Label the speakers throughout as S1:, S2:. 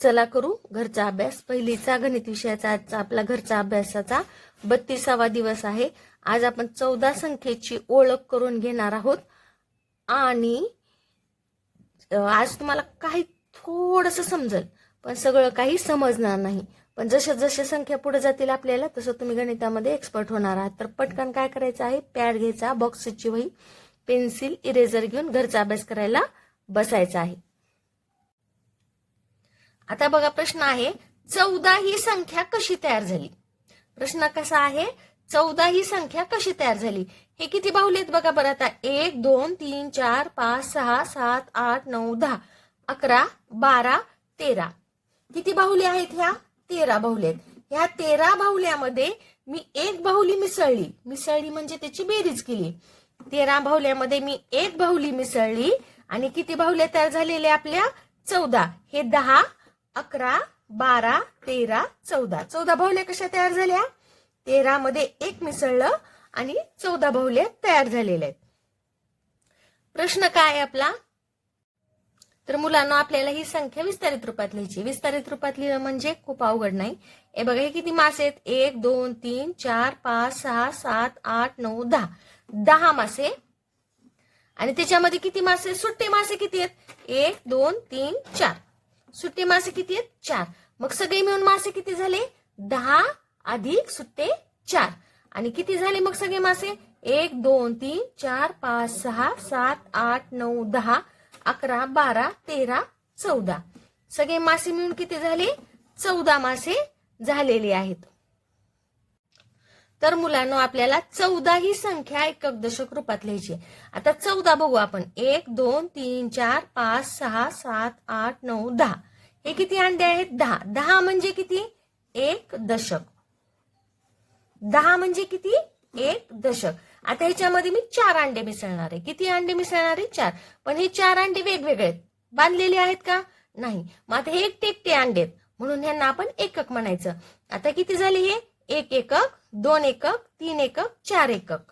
S1: चला करू घरचा अभ्यास. पहिलीचा गणित विषयाचा आजचा आपला घरचा अभ्यासाचा बत्तीसावा दिवस आहे. आज आपण चौदा संख्येची ओळख करून घेणार आहोत. आणि आज तुम्हाला काही थोडंसं समजेल पण सगळं काही समजणार नाही. पण जशा जशा संख्या पुढे जातील आपल्याला तसं तुम्ही गणितामध्ये एक्सपर्ट होणार आहात. तर पटकन काय करायचं आहे? पॅड घ्यायचा बॉक्सची वही पेन्सिल इरेझर घेऊन घरचा अभ्यास करायला बसायचा आहे. आता बघा प्रश्न आहे चौदा ही संख्या कशी तयार झाली? प्रश्न कसा आहे चौदा ही संख्या कशी तयार झाली? हे किती बाहुले आहेत बघा बरं आता. एक दोन तीन चार पाच सहा सात आठ नऊ दहा अकरा बारा तेरा. किती बाहुले आहेत ह्या? तेरा बाहुले आहेत. ह्या तेरा बाहुल्यामध्ये मी एक बाहुली मिसळली. मिसळली म्हणजे त्याची बेरीज केली. तेरा बाहुल्यामध्ये मी एक बाहुली मिसळली आणि किती बाहुल्या तयार झालेल्या आपल्या? चौदा. हे दहा अकरा बारा तेरा चौदा. चौदा बाहुल्या कशा तयार झाल्या? तेरा मध्ये एक मिसळलं आणि चौदा बाहुल्या तयार झालेल्या आहेत. प्रश्न काय आहे आपला? तर मुलांना आपल्याला ही संख्या विस्तारित रूपात लिहायची विस्तारित रूपात लिहिणं म्हणजे खूप अवघड नाही. हे बघा हे किती मासे आहेत? एक दोन तीन चार पाच सहा सात आठ नऊ दहा. दहा मासे. आणि त्याच्यामध्ये किती मासे? सुट्टे मासे किती आहेत? एक दोन तीन चार. सुट्टे मासे किती आहेत? चार. मग सगळे मिळून मासे किती झाले? दहा अधिक सुट्टे चार. आणि किती झाले मग सगळे मासे? एक दोन तीन चार पाच सहा सात आठ नऊ दहा अकरा बारा तेरा चौदा. सगळे मासे मिळून किती झाले? चौदा मासे झालेले आहेत. तर मुलांना आपल्याला चौदा ही संख्या एकक दशक रूपात लिहायची आहे. आता चौदा बघू आपण. एक दोन तीन चार पाच सहा सात आठ नऊ दहा. हे किती अंडे आहेत? दहा. दहा म्हणजे किती? एक दशक. दहा म्हणजे किती? एक दशक. आता ह्याच्यामध्ये मी चार अंडे मिसळणार आहे. किती अंडे मिसळणार आहे? चार. पण हे चार अंडे वेगवेगळे आहेत. बांधलेले आहेत का? नाही. मग आता हे एकटे एकटे अंडे आहेत. म्हणून ह्यांना आपण एकक म्हणायचं. आता किती झाले हे? एक एकक दोन एकक तीन एकक चार एकक.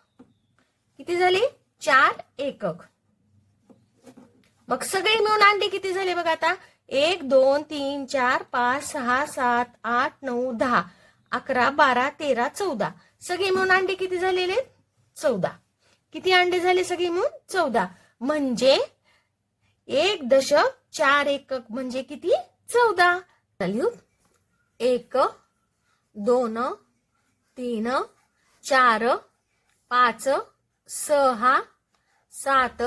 S1: किती झाले? चार एकक. मग सगळे मिळून अंडे किती झाले बघा आता? एक दोन तीन चार पाच सहा सात आठ नऊ दहा अकरा बारा तेरा चौदा. सगळे मिळून अंडे किती झालेले? चौदा. किती अंडे झाले सगळे मिळून? चौदा. म्हणजे एक दशक चार एकक म्हणजे किती? चौदा. चालू एक दोन तीन चार पाच सहा सात.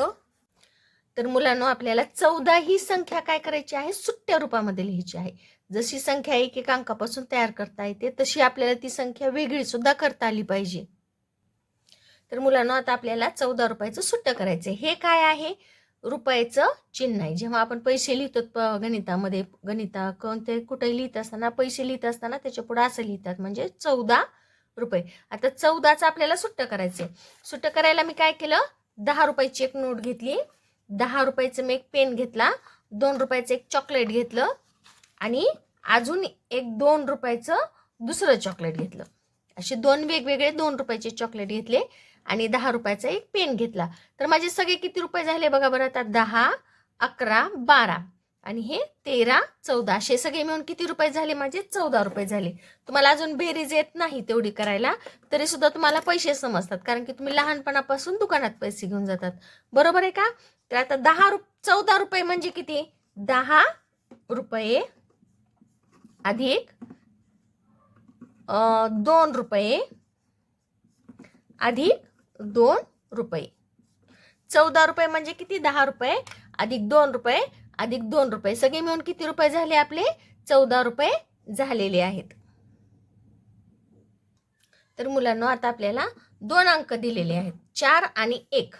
S1: तर मुलांना आपल्याला चौदा ही संख्या काय करायची आहे? सुट्ट्या रूपामध्ये लिहायची आहे. जशी संख्या एक अंकापासून तयार करता येते तशी आपल्याला ती संख्या वेगळी सुद्धा करता आली पाहिजे. तर मुलांना आता आपल्याला चौदा रुपयाचं सुट्ट करायचं हे काय आहे? रुपयाचं चिन्ह आहे. जेव्हा आपण पैसे लिहितो प- गणितामध्ये गणिता कोणते कुठे लिहित असताना पैसे लिहित असताना त्याच्या पुढे असं लिहितात. म्हणजे चौदा रुपये. आता चौदाचं आपल्याला सुट्ट करायचंय. सुट्ट करायला मी काय केलं? दहा रुपयाची एक नोट घेतली. दहा रुपयाचं मी एक पेन घेतला. दोन रुपयाचं एक चॉकलेट घेतलं. आणि अजून एक दोन रुपयाचं दुसरं चॉकलेट घेतलं. असे दोन वेगवेगळे दोन रुपयाचे चॉकलेट घेतले आणि दहा रुपयाचा एक पेन घेतला. तर माझे सगळे किती रुपये झाले बघा बरं आता? दहा अकरा बारा. आणि हे तेरा चौदा असे सगळे मिळून किती रुपये झाले माझे? चौदा रुपये झाले. तुम्हाला अजून बेरीज येत नाही तेवढी करायला तरी सुद्धा तुम्हाला पैसे समजतात कारण की तुम्ही लहानपणापासून दुकानात पैसे घेऊन जातात. बरोबर आहे का? तर आता दहा रुप चौदा रुपये म्हणजे किती? दहा रुपये अधिक दोन रुपये अधिक दोन रुपये. चौदा रुपये म्हणजे किती? दहा रुपये अधिक दोन रुपये अधिक दोन रुपये. सगळे मिळून किती रुपये झाले आपले? चौदा रुपये झालेले आहेत. तर मुलांना आता आपल्याला दोन अंक दिलेले आहेत. चार आणि एक.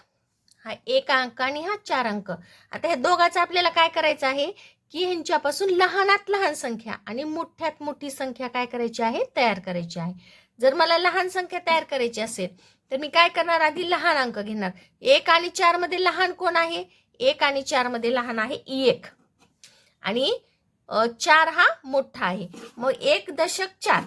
S1: हा एक अंक आणि हा चार अंक. आता ह्या दोघांचं आपल्याला काय करायचं आहे? की ह्यांच्यापासून लहानात लहान संख्या आणि मोठ्यात मोठी संख्या काय करायची आहे? तयार करायची आहे. जर मला लहान संख्या तयार करायची असेल तर मी काय करणार? आधी लहान अंक घेणार. एक आणि चारमध्ये लहान कोण आहे? एक आणि चारमध्ये लहान आहे एक. आणि चार हा मोठा आहे. मग एक दशक चार.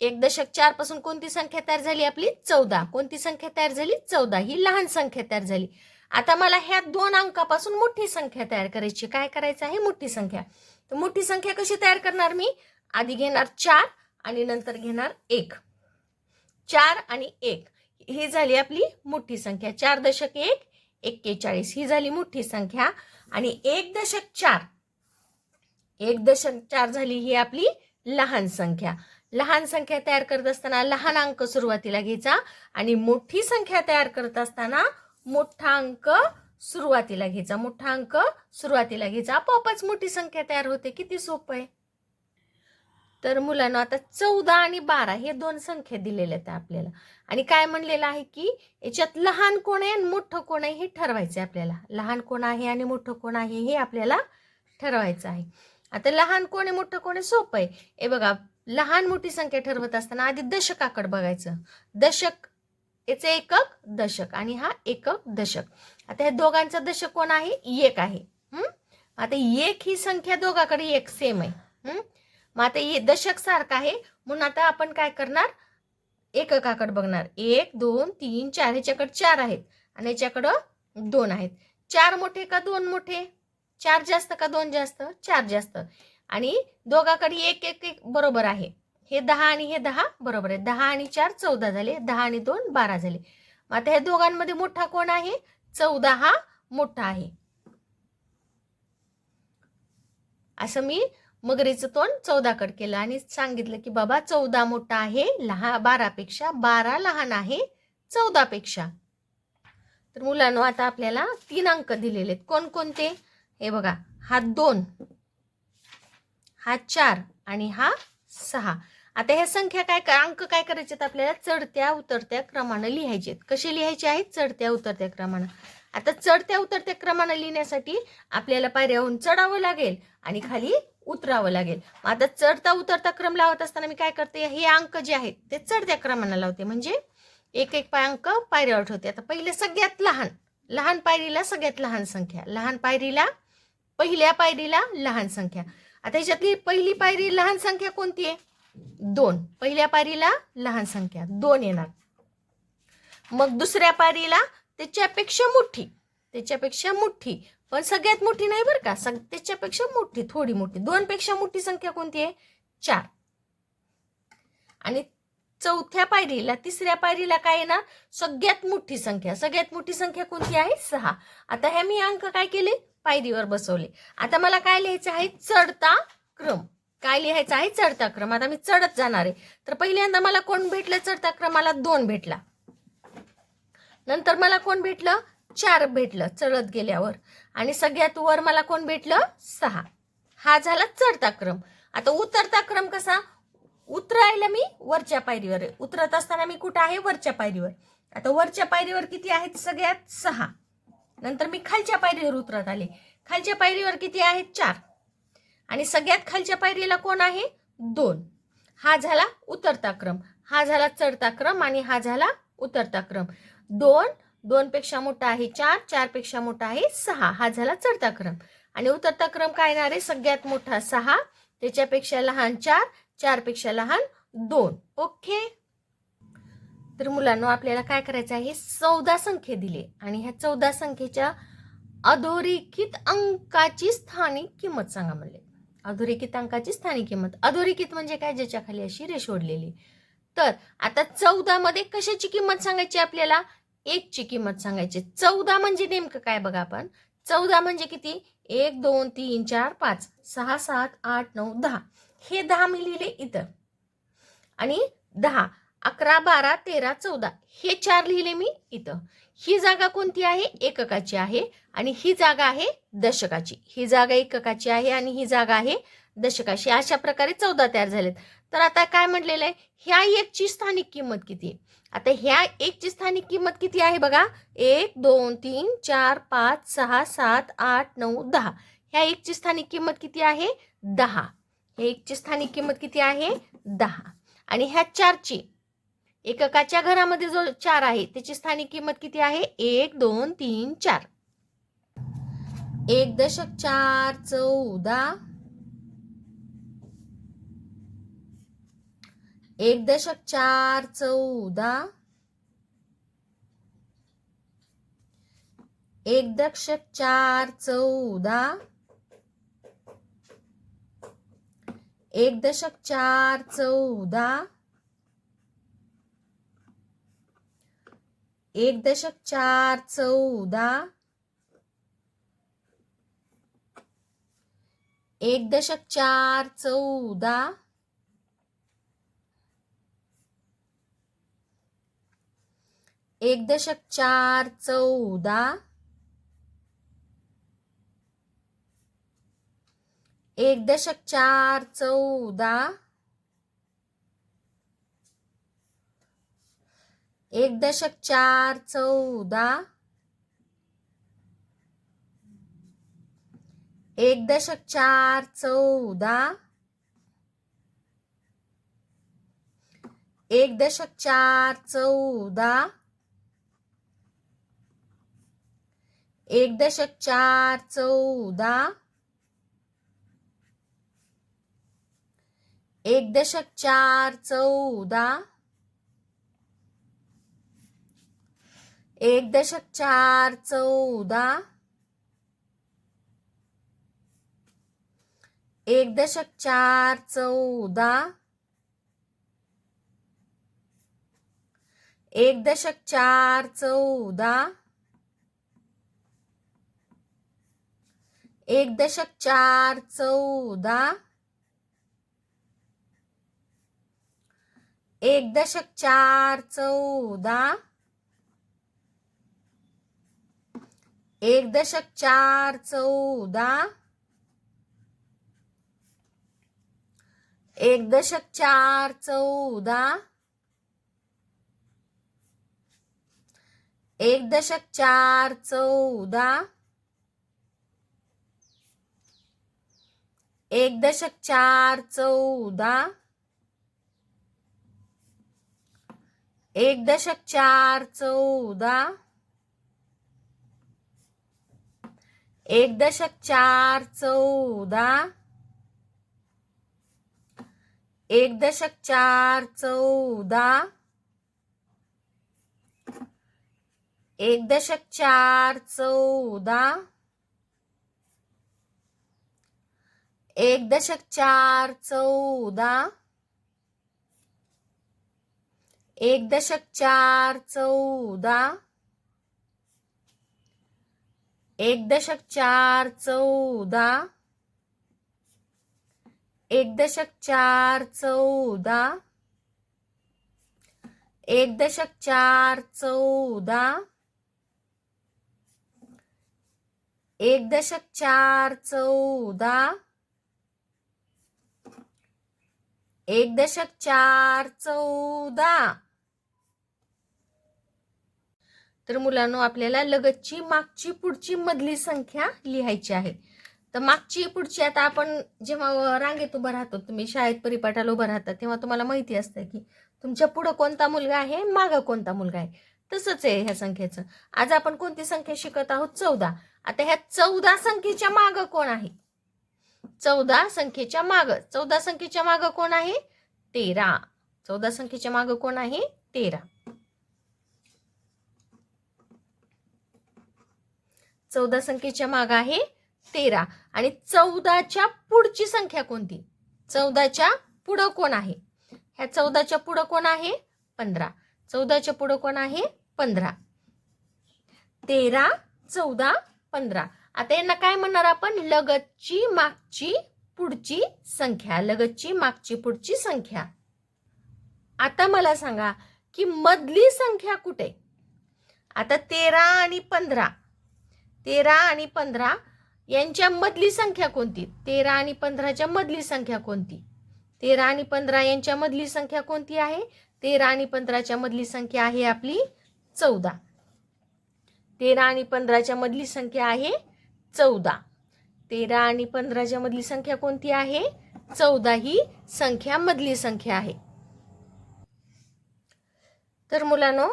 S1: एक दशक चारपासून कोणती संख्या तयार झाली आपली? चौदा. कोणती संख्या तयार झाली? चौदा. ही लहान संख्या तयार झाली. आता मला ह्या दोन अंकापासून मोठी संख्या तयार करायची. काय करायचं आहे? मोठी संख्या. तर मोठी संख्या कशी तयार करणार मी? आधी घेणार चार आणि नंतर घेणार एक. चार आणि एक. ही झाली आपली मोठी संख्या. चार दशक एक एक्केचाळीस. ही झाली मोठी संख्या. आणि एक दशक चार. एक दशक चार झाली ही आपली लहान संख्या. लहान संख्या तयार करत असताना लहान अंक सुरुवातीला घ्यायचा आणि मोठी संख्या तयार करत असताना मोठा अंक सुरुवातीला घ्यायचा. मोठा अंक सुरुवातीला घ्यायचा. आपोआपच मोठी संख्या तयार होते. किती सोपं आहे? तर मुलांना आता चौदा आणि बारा हे दोन संख्या दिलेल्या आहेत आपल्याला. आणि काय म्हणलेलं आहे की याच्यात लहान कोण आहे आणि मोठं कोण आहे हे ठरवायचं आहे आपल्याला. लहान कोण आहे आणि मोठं कोण आहे हे आपल्याला ठरवायचं आहे. आता लहान कोण आहे मोठं कोण आहे सोपं आहे. हे बघा लहान मोठी संख्या ठरवत असताना आधी दशकाकडे बघायचं. दशक याचं एकक दशक आणि हा एकक दशक. आता ह्या दोघांचा दशक कोण आहे? एक आहे. आता एक ही संख्या दोघाकडे एक सेम आहे. मग आता हे दशक सारखं आहे. म्हणून आता आपण काय करणार? एककाकडे बघणार. एक दोन तीन चार. ह्याच्याकडे चार आहेत. आणि ह्याच्याकडं दोन आहेत. चार मोठे का दोन मोठे? चार जास्त का दोन जास्त? चार जास्त. आणि दोघाकडे एक एक एक बरोबर आहे. हे दहा आणि हे दहा बरोबर आहे. दहा आणि चार चौदा झाले. दहा आणि दोन बारा झाले. मग आता ह्या दोघांमध्ये मोठा कोण आहे? चौदा हा मोठा आहे. असं मी मगरीचं तोंड चौदाकड केलं आणि सांगितलं की बाबा चौदा मोठा आहे लहा बारापेक्षा बारा लहान आहे चौदापेक्षा तर मुलांनो आता आपल्याला तीन अंक दिलेले आहेत कोणकोणते? हे बघा हा दोन हा चार आणि हा सहा. आता ह्या संख्या काय अंक काय करायचे आपल्याला? चढत्या उतरत्या क्रमानं लिहायचे आहेत कसे लिहायचे आहेत? चढत्या उतरत्या क्रमानं. आता चढत्या उतरत्या क्रमानं लिहिण्यासाठी आपल्याला पायऱ्याहून चढावं लागेल आणि खाली उतरावं लागेल. मग आता चढता उतरता क्रम लावत असताना मी काय करते हे अंक जे आहेत ते चढत्या क्रमानं लावते. म्हणजे एक एक पाय अंक पायऱ्यावर ठेवते. आता पहिले सगळ्यात लहान लहान पायरीला सगळ्यात लहान संख्या. लहान पायरीला पहिल्या पायरीला लहान संख्या. आता ह्याच्यातली पहिली पायरी लहान संख्या कोणती आहे? दोन. पहिल्या पायरीला लहान संख्या. दोन येणार. मग दुसऱ्या पायरीला त्याच्यापेक्षा मोठी त्याच्यापेक्षा मोठी. पण सगळ्यात मोठी नाही बरं का? सग त्याच्यापेक्षा मोठी थोडी मोठी. दोन पेक्षा मोठी संख्या कोणती आहे? चार. आणि चौथ्या पायरीला तिसऱ्या पायरीला काय येणार सगळ्यात मोठी संख्या. सगळ्यात मोठी संख्या कोणती आहे? सहा. आता ह्या मी अंक काय केले? पायरीवर बसवले. आता मला काय लिहायचं आहे? चढता क्रम. काय लिहायचं आहे? चढता क्रम. आता मी चढत जाणार आहे. तर पहिल्यांदा मला कोण भेटलं? चढता क्रमाला दोन भेटला. नंतर मला कोण भेटलं? चार भेटलं चढत गेल्यावर. आणि सगळ्यात वर मला कोण भेटलं? सहा. हा झाला चढता क्रम. आता उतरता क्रम कसा? उतरायला मी वरच्या पायरीवर उतरत असताना मी कुठं आहे? वरच्या पायरीवर. आता वरच्या पायरीवर किती आहेत सगळ्यात? सहा. नंतर मी खालच्या पायरीवर उतरत आले. खालच्या पायरीवर किती आहेत? चार. आणि सगळ्यात खालच्या पायरीला कोण आहे? दोन. हा झाला उतरता क्रम. हा झाला चढता क्रम आणि हा झाला उतरता क्रम. दोन दोन पेक्षा मोठा आहे चार चारपेक्षा मोठा आहे सहा. हा झाला चढता क्रम आणि उतरता क्रम काय येणार आहे? सगळ्यात मोठा सहा त्याच्यापेक्षा लहान चार चारपेक्षा लहान दोन. ओके? तर मुलांना आपल्याला काय करायचं आहे? चौदा संख्या दिले. आणि ह्या चौदा संख्येच्या अधोरेखित अंकाची स्थानिक किंमत सांगा म्हणले. अधोरेखित अंकाची स्थानिक किंमत. अधोरेखित म्हणजे काय? ज्याच्या खाली अशी रेषोडलेली तर आता चौदा मध्ये कशाची किंमत सांगायची आपल्याला? एकची किंमत सांगायची. चौदा म्हणजे नेमकं काय बघा आपण? चौदा म्हणजे किती? एक दोन तीन चार पाच सहा सात आठ नऊ दहा. हे दहा मी लिहिले इथं. आणि दहा अकरा बारा तेरा चौदा. हे चार लिहिले मी इथं. ही जागा कोणती आहे? एककाची आहे. आणि ही जागा आहे दशकाची. ही जागा एककाची आहे आणि ही जागा आहे दशकाची. अशा प्रकारे चौदा तयार झालेत. तर आता काय म्हटलेलं आहे? ह्या एकची स्थानिक किंमत किती? आहे आता ह्या एकची स्थानिक किंमत किती आहे बघा? एक दोन तीन चार पाच सहा सात आठ नऊ दहा. ह्या एकची स्थानिक किंमत किती आहे? दहा. ह्या एकची स्थानिक किंमत किती आहे? दहा. आणि ह्या चारची एककाच्या घरामध्ये जो चार आहे त्याची स्थानिक किंमत किती आहे? एक दोन तीन चार. एक दशक चार चौदा. एक दशक चार चौदा. एक दशक चार चौदा. एक दशक चार चौदा. एक दशक चार चौदा. एक दशक चार चौदा. एक दशक चार चौदा. एक दशक चार चौदा. एक दशक चार चौदा. एक दशक चार चौदा. एक दशक चार चौदा. एक दशक चार चौदा. एक दशक चार चौदा. एक दशक चार चौदा. एक दशक चार चौदा. एक दशक चार चौदा. एक दशक चार चौदा. एक दशक चार चौदा. एक दशक चार चौदा. एक दशक चार चौदा. एक दशक चार चौदा. एक दशक चार चौदा. एक दशक चार चौदा. एक दशक चार चौदा. एक दशक चार चौदा. एक दशक चार चौदा. एक दशक चार चौदा. एक दशक चार चौदा. एक दशक चार चौदा. एक दशक चार चौदा. एक दशक चार चौदा. एक दशक चार चौदा. एक दशक चार चौदा. तर मुलांनो आपल्याला लगतची मागची पुढची मधली संख्या लिहायची आहे. तर मागची पुढची आता आपण जेव्हा रांगेत उभं राहतो तुम्ही शाळेत परिपाठाला उभं राहता तेव्हा तुम्हाला माहिती असतं की तुमच्या पुढं कोणता मुलगा आहे मागं कोणता मुलगा आहे. तसंच आहे ह्या संख्येचं. आज आपण कोणती संख्या शिकत आहोत? चौदा. आता ह्या चौदा संख्येच्या मागं कोण आहे? चौदा संख्येच्या मागं. चौदा संख्येच्या मागं कोण आहे? तेरा. चौदा संख्येच्या मागं कोण आहे? तेरा. चौदा संख्येच्या माग आहे तेरा. आणि चौदाच्या पुढची संख्या कोणती? चौदाच्या पुढं कोण आहे? ह्या चौदाच्या पुढं कोण आहे? पंधरा. चौदाच्या पुढं कोण आहे? पंधरा. तेरा चौदा पंधरा. आता यांना काय म्हणणार आपण? लगतची मागची पुढची संख्या लगतची मागची पुढची संख्या. आता मला सांगा की मधली संख्या कुठे? आता तेरा आणि पंधरा. तेरा आणि पंधरा यांच्या मधली संख्या कोणती? तेरा आणि पंधराच्या मधली संख्या कोणती? तेरा आणि पंधरा यांच्या मधली संख्या कोणती आहे? तेरा आणि पंधराच्या मधली संख्या आहे आपली चौदा. तेरा आणि पंधराच्या मधली संख्या आहे चौदा. तेरा आणि पंधराच्या मधली संख्या कोणती आहे? चौदा ही संख्या मधली संख्या आहे. तर मुलांनो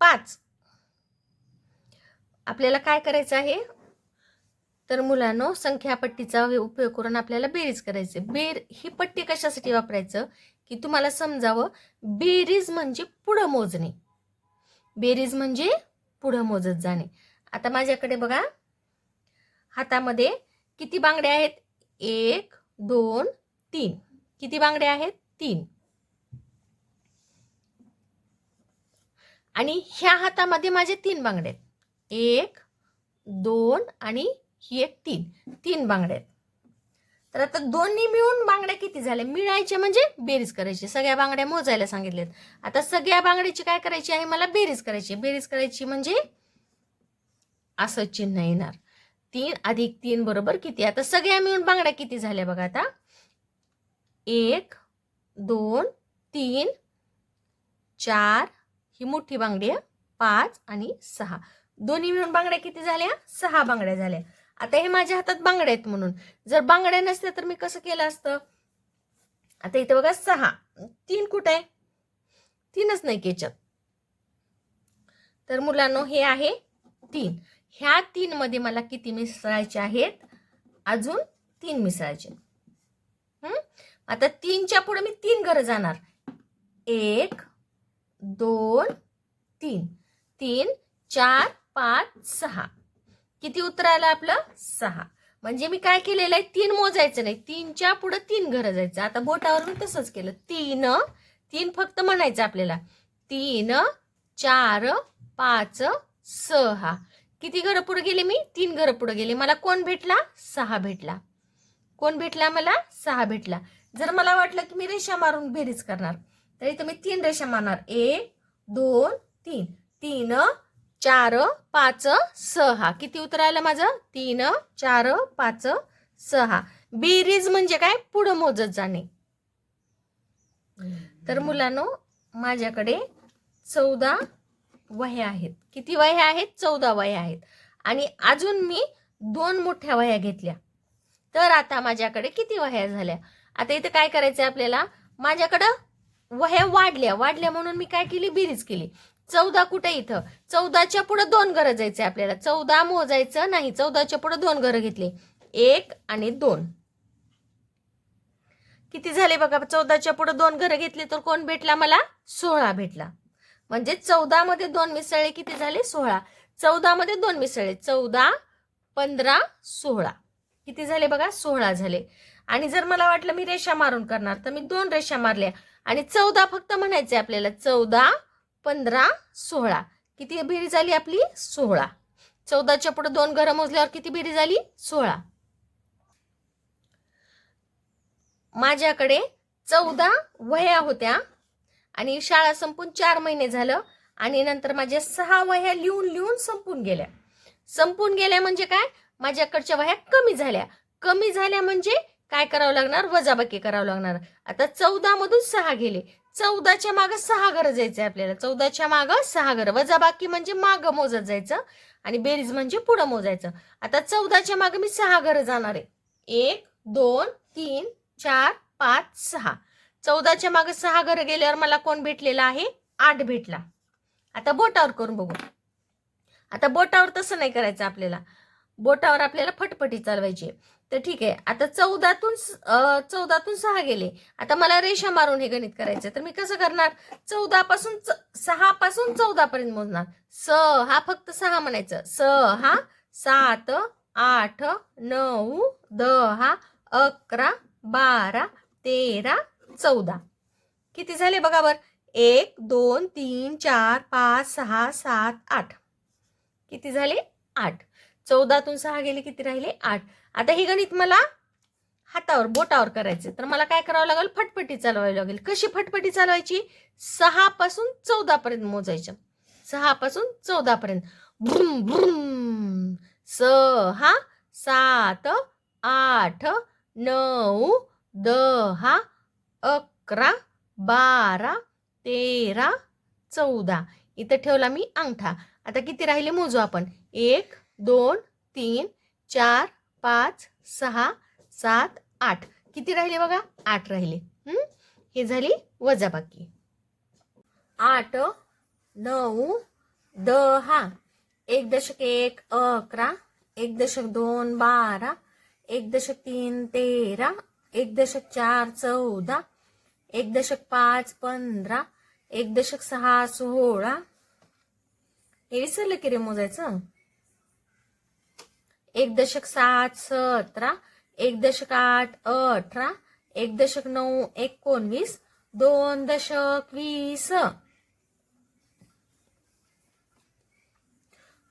S1: पाच. आपल्याला काय करायचं आहे? तर मुलांनो संख्या पट्टीचा उपयोग करून आपल्याला बेरीज करायचे. बेर ही पट्टी कशासाठी वापरायचं? की तुम्हाला समजावं बेरीज म्हणजे पुढं मोजणे. बेरीज म्हणजे पुढं मोजत जाणे. आता माझ्याकडे बघा. हातामध्ये किती बांगड्या आहेत? एक दोन तीन. किती बांगड्या आहेत? तीन. आणि ह्या हातामध्ये माझे तीन बांगडे आहेत. एक दोन आणि ही एक तीन. तीन बांगड्या आहेत. तर आता दोन्ही मिळून बांगड्या किती झाल्या? मिळायचे म्हणजे बेरीज करायची. सगळ्या बांगड्या मोजायला सांगितल्यात. आता सगळ्या बांगड्याची काय करायची आहे? मला बेरीज करायची बेरीज करायची म्हणजे असं चिन्ह येणार. तीन अधिक तीन बरोबर किती? आता सगळ्या मिळून बांगड्या किती झाल्या बघा आता? एक दोन तीन चार ही मोठी बांगडी आहे. पाच आणि सहा. दोन्ही मिळून बांगड्या किती झाल्या? सहा बांगड्या झाल्या. आता हे माझ्या हातात बांगड्या आहेत म्हणून. जर बांगड्या नसत्या तर मी कसं केलं असतं? आता इथे बघा सहा. तीन कुठे आहे? तीनच नाही केच्यात तर मुलांनो हे आहे तीन. ह्या तीनमध्ये मला किती मिसळायचे आहेत? अजून तीन मिसळायचे. आता तीनच्या पुढे मी तीन घरं जाणार. एक दोन तीन. तीन चार पाच सहा. किती उत्तर आलं आपलं? सहा. म्हणजे मी काय केलेलं आहे? तीन मोजायचं नाही. तीनच्या पुढे तीन घरं जायचं. आता बोटावर मी तसंच केलं. तीन तीन फक्त म्हणायचं आपल्याला. तीन चार पाच सहा. किती घरं पुढे गेले मी? तीन घरं पुढे गेले. मला कोण भेटला? सहा भेटला. कोण भेटला मला? सहा भेटला. जर मला वाटलं की मी रेषा मारून बेरीज करणार तर इथं मी तीन रेषा मारणार. एक दोन तीन. तीन चार पाच सहा. किती उत्तर आलं माझं? तीन चार पाच सहा. बेरीज म्हणजे काय? पुढं मोजत जाणे. तर मुलांनो माझ्याकडे चौदा वह्या आहेत. किती वह्या आहेत? चौदा वह्या आहेत. आणि अजून मी दोन मोठ्या वह्या घेतल्या. तर आता माझ्याकडे किती वह्या झाल्या? आता इथे काय करायचं आपल्याला? माझ्याकडं वह्या वाढल्या. वाढल्या म्हणून मी काय केली? बेरीज केली. चौदा कुठे इथं? चौदाच्या पुढे दोन घरं जायचे आपल्याला. चौदा मोजायचं नाही. चौदाच्या पुढे दोन घरं घेतली. एक आणि दोन. किती झाले बघा? चौदाच्या पुढे दोन घरं घेतली तर कोण भेटला मला? सोळा भेटला. म्हणजे चौदा मध्ये दोन मिसळले किती झाले? सोळा. चौदा मध्ये दोन मिसळले चौदा पंधरा सोळा. किती झाले बघा? सोळा झाले. आणि जर मला वाटलं मी रेषा मारून करणार तर मी दोन रेषा मारल्या. आणि चौदा फक्त म्हणायचे आपल्याला. चौदा पंधरा सोळा. किती बेरी झाली आपली? सोळा. चौदाच्या पुढे दोन घरं मोजल्यावर किती बेरी झाली? सोळा. माझ्याकडे चौदा वह्या होत्या. आणि शाळा संपून चार महिने झालं आणि नंतर माझ्या सहा वह्या लिहून लिहून संपून गेल्या. संपून गेल्या म्हणजे काय? माझ्याकडच्या वह्या कमी झाल्या. कमी झाल्या म्हणजे काय करावं लागणार? वजाबाकी करावं लागणार. आता चौदा मधून सहा गेले. चौदाच्या मागं सहा घरं जायचं आपल्याला. चौदाच्या मागं सहा घरं. वजाबाकी म्हणजे मागं मोजत जायचं आणि बेरीज म्हणजे पुढं मोजायचं. आता चौदाच्या मागं मी सहा घरं जाणार आहे. एक दोन तीन चार पाच सहा. चौदाच्या मागे सहा घरं गेल्यावर मला कोण भेटलेला आहे? आठ भेटला. आता बोटावर करून बघू. आता बोटावर तसं नाही करायचं आपल्याला. बोटावर आपल्याला फटफटी चालवायची आहे. तर ठीक आहे. आता चौदातून चौदातून सहा गेले. आता मला रेषा मारून हे गणित करायचं तर मी कसं करणार? चौदा पासून सहा पासून चौदा पर्यंत मोजणार. स हा फक्त सहा म्हणायचं. स हा सात आठ नऊ दहा अकरा बारा तेरा चौदा. किती झाले बघा बर? एक दोन तीन चार पाच सहा सात आठ. किती झाले? आठ. चौदातून सहा गेले किती राहिले? आठ. आता हे गणित मला हातावर बोटावर करायचे तर मला काय करावं लागेल? फटफटी चालवावी लागेल. कशी फटफटी चालवायची? सहा पासून चौदा पर्यंत मोजायच्या सहा पासून चौदा पर्यंत. भ्रुम भ्रुम. सहा सात आठ नऊ दहा अकरा बारा तेरा चौदा. इथं ठेवला मी अंगठा. आता किती राहिले मोजू आपण? एक दोन तीन चार पाच सहा सात आठ. किती राहिले बघा? आठ राहिले. हं? हे झाली वजाबाकी. आठ नऊ दहा. एक दशक एक अकरा. एक दशक दोन बारा. एक दशक तीन तेरा. एक दशक चार चौदा. एक दशक पाच पंधरा एक दशक सहा सोळा. हे विसरलं की रे मोजायचं? एक दशक सात सतरा एक दशक आठ अठरा एक दशक नऊ एकोणवीस दोन दशक वीस.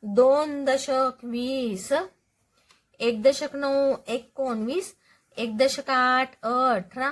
S1: दोन दशक वीस एक दशक नऊ एकोणवीस एक दशक आठ अठरा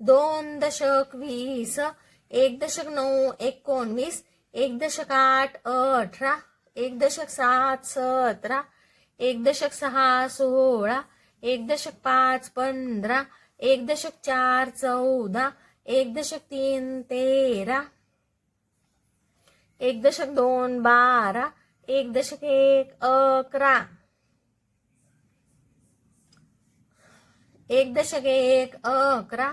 S1: दोन दशक वीस एक दशक नऊ एकोणवीस एक दशक आठ अठरा एक दशक सात सतरा एक दशक सहा सोळा एक दशक पाच पंधरा एक दशक चार चौदा एक दशक तीन तेरा एक दशक दोन बारा एक दशक एक अकरा एक दशक एक अकरा